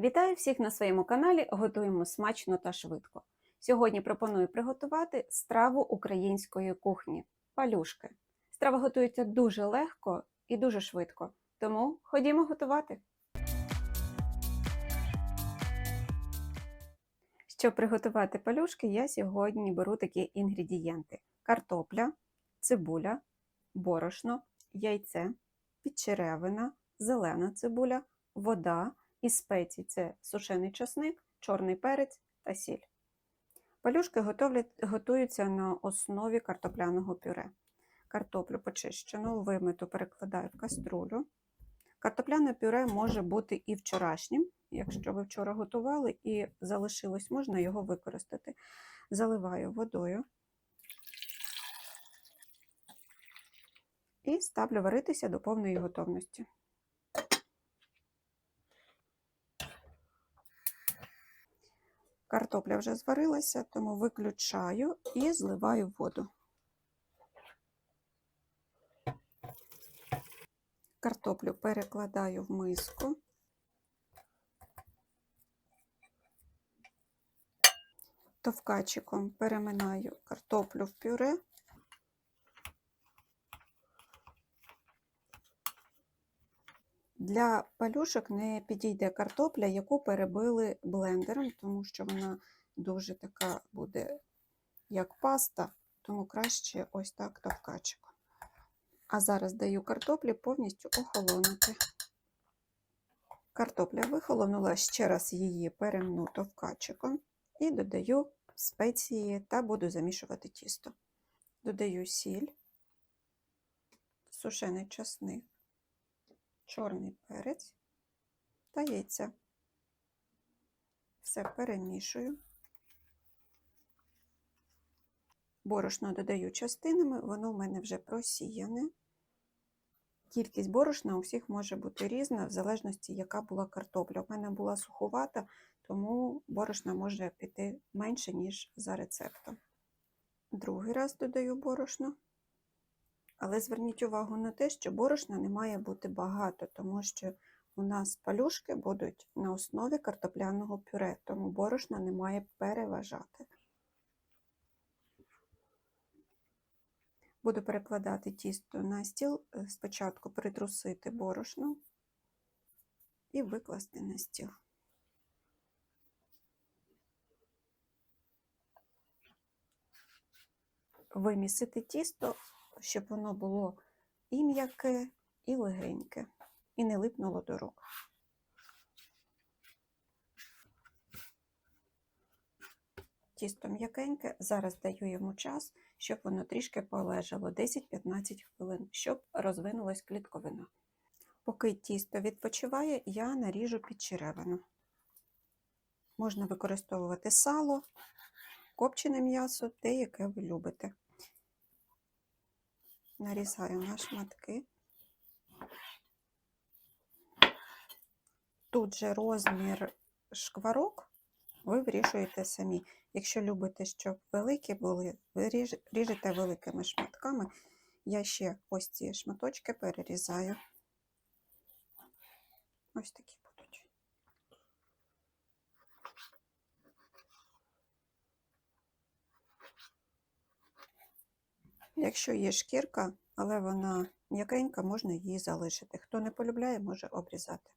Вітаю всіх на своєму каналі. Готуємо смачно та швидко. Сьогодні пропоную приготувати страву української кухні палюшки. Страва готується дуже легко і дуже швидко, тому ходімо готувати. Щоб приготувати палюшки, я сьогодні беру такі інгредієнти: картопля, цибуля, борошно, яйце, підчеревина, зелена цибуля, вода і спеції це сушений часник, чорний перець та сіль. Палюшки готовлять, готуються на основі картопляного пюре. Картоплю почищену, вимиту перекладаю в каструлю. Картопляне пюре може бути і вчорашнім. Якщо ви вчора готували і залишилось, можна його використати. Заливаю водою і ставлю варитися до повної готовності. Картопля вже зварилася, тому виключаю і зливаю воду. Картоплю перекладаю в миску. Товкачиком переминаю картоплю в пюре. Для палюшок не підійде картопля, яку перебили блендером, тому що вона дуже така буде, як паста, тому краще ось так товкачиком. А зараз даю картоплі повністю охолонути. Картопля вихолонула, ще раз її перемну товкачиком і додаю спеції та буду замішувати тісто. Додаю сіль, сушений часник чорний перець та яйця. Все перемішую. Борошно додаю частинами, воно в мене вже просіяне. Кількість борошна у всіх може бути різна, в залежності, яка була картопля. У мене була суховата, тому борошна може піти менше, ніж за рецептом. Другий раз додаю борошно. Але зверніть увагу на те, що борошна не має бути багато, тому що у нас палюшки будуть на основі картопляного пюре, тому борошна не має переважати. Буду перекладати тісто на стіл, спочатку притрусити борошно і викласти на стіл. Вимісити тісто щоб воно було і м'яке, і легеньке, і не липнуло до рук. Тісто м'якеньке, зараз даю йому час, щоб воно трішки полежало 10-15 хвилин, щоб розвинулась клітковина. Поки тісто відпочиває, я наріжу підчеревину. Можна використовувати сало, копчене м'ясо, те, яке ви любите нарізаю на шматки. Тут же розмір шкварок ви вирішуєте самі. Якщо любите, щоб великі були, ви ріжете великими шматками. Я ще ось ці шматочки перерізаю. Ось такі будуть. Якщо є шкірка, але вона м'якенька, можна її залишити. Хто не полюбляє, може обрізати.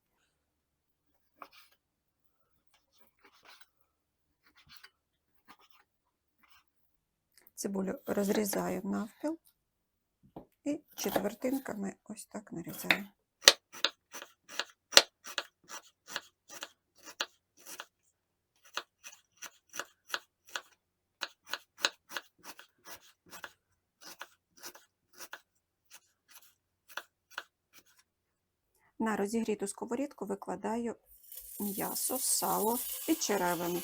Цибулю розрізаю навпіл і четвертинками ось так нарізаю. На розігріту сковорідку викладаю м'ясо, сало і черевину.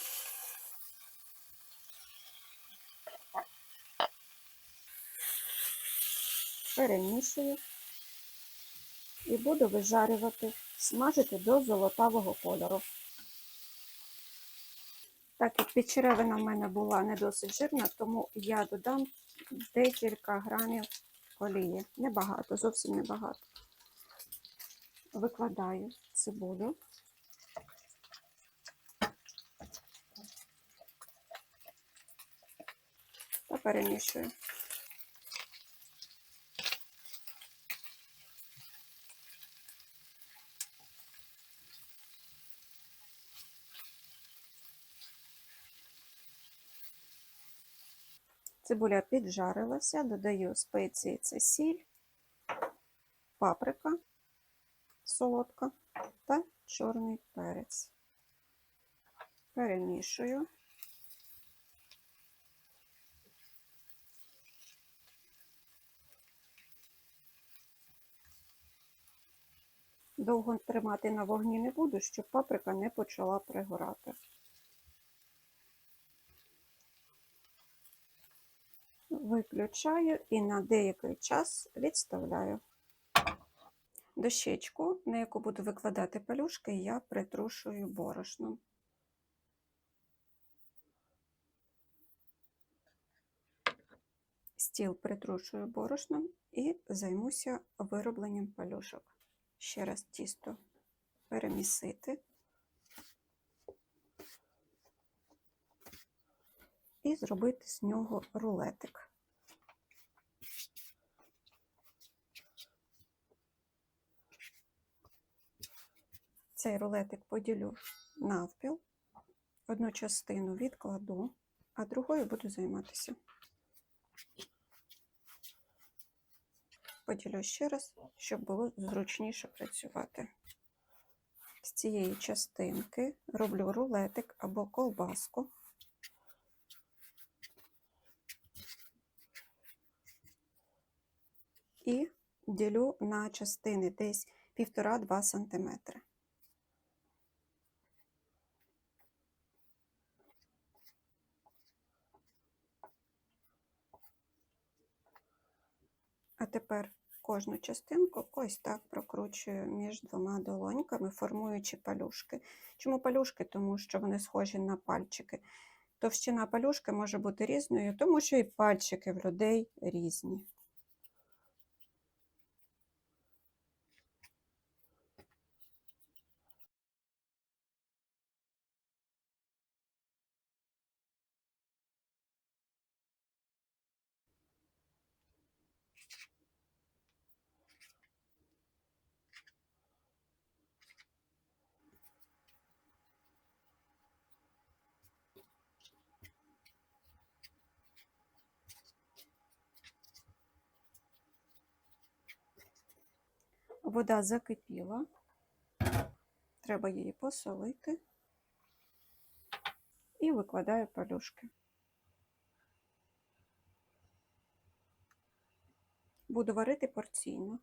Перемішую і буду вижарювати, смажити до золотавого кольору. Так як підчеревина в мене була не досить жирна, тому я додам декілька грамів олії. Небагато, зовсім небагато викладаю цибулю. Та перемішую. Цибуля піджарилася, додаю спеції це сіль, паприка солодка та чорний перець. Перемішую. Довго тримати на вогні не буду, щоб паприка не почала пригорати. Виключаю і на деякий час відставляю. Дощечку, на яку буду викладати пелюшки, я притрушую борошном. Стіл притрушую борошном і займуся виробленням пелюшок. Ще раз тісто перемісити і зробити з нього рулетик. Цей рулетик поділю навпіл, одну частину відкладу, а другою буду займатися. Поділю ще раз, щоб було зручніше працювати. З цієї частинки роблю рулетик або колбаску. І ділю на частини десь 1,5-2 см. Тепер кожну частинку ось так прокручую між двома долоньками, формуючи палюшки. Чому палюшки? Тому що вони схожі на пальчики. Товщина палюшки може бути різною, тому що і пальчики в людей різні. Вода закипіла, треба її посолити і викладаю палюшки. Буду варити порційно.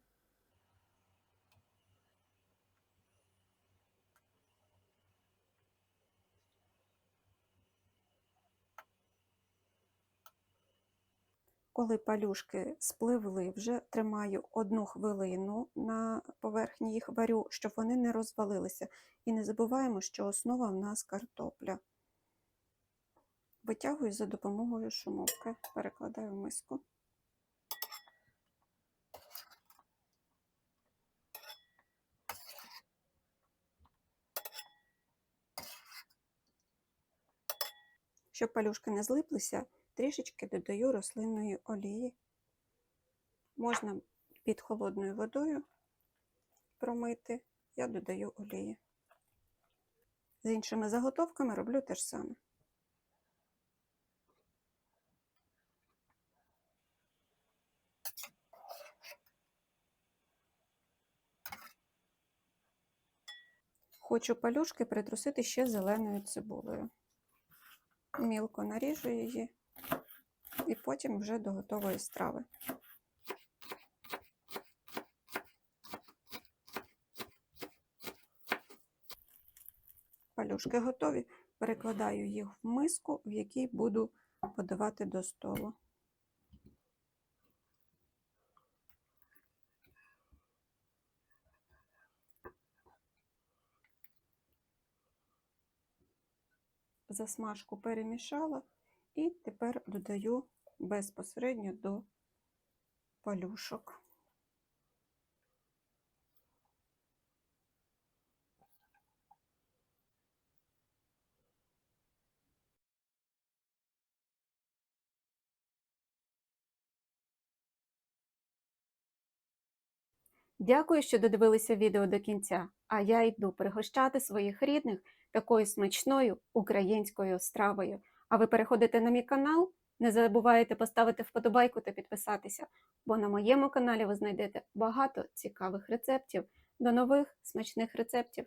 Коли палюшки спливли, вже тримаю одну хвилину на поверхні їх варю, щоб вони не розвалилися. І не забуваємо, що основа в нас картопля. Витягую за допомогою шумовки, перекладаю в миску. Щоб палюшки не злиплися, трішечки додаю рослинної олії. Можна під холодною водою промити, я додаю олії. З іншими заготовками роблю те ж саме. Хочу палюшки притрусити ще зеленою цибулею. Мілко наріжу її і потім вже до готової страви. Палюшки готові. Перекладаю їх в миску, в якій буду подавати до столу. Засмажку перемішала і тепер додаю безпосередньо до палюшок. Дякую, що додивилися відео до кінця, а я йду пригощати своїх рідних такою смачною українською стравою. А ви переходите на мій канал, не забувайте поставити вподобайку та підписатися, бо на моєму каналі ви знайдете багато цікавих рецептів. До нових смачних рецептів!